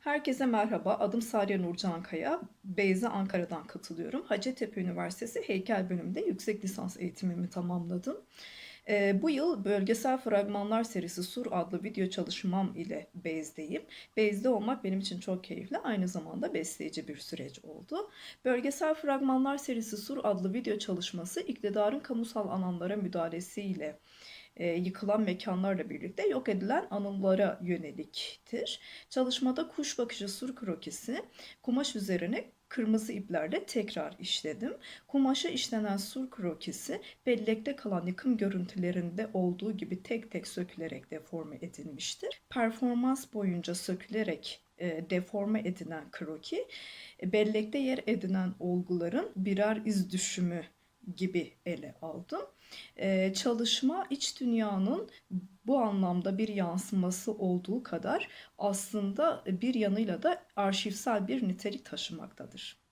Herkese merhaba. Adım Sariye Nurcan Kaya. Beyza Ankara'dan katılıyorum. Hacettepe Üniversitesi Heykel Bölümünde yüksek lisans eğitimimi tamamladım. Ee, bu yıl bölgesel fragmanlar serisi Sur adlı video çalışmam ile Beyz'deyim. Beyz'de olmak benim için çok keyifli. Aynı zamanda besleyici bir süreç oldu. Bölgesel fragmanlar serisi Sur adlı video çalışması iktidarın kamusal alanlara müdahalesiyle e, yıkılan mekanlarla birlikte yok edilen anılara yöneliktir. Çalışmada kuş bakışı sur krokisi kumaş üzerine kırmızı iplerle tekrar işledim. Kumaşa işlenen sur krokisi bellekte kalan yıkım görüntülerinde olduğu gibi tek tek sökülerek deforme edilmiştir. Performans boyunca sökülerek e, deforme edilen kroki e, bellekte yer edinen olguların birer iz düşümü gibi ele aldım. Ee, çalışma iç dünyanın bu anlamda bir yansıması olduğu kadar aslında bir yanıyla da arşivsel bir nitelik taşımaktadır.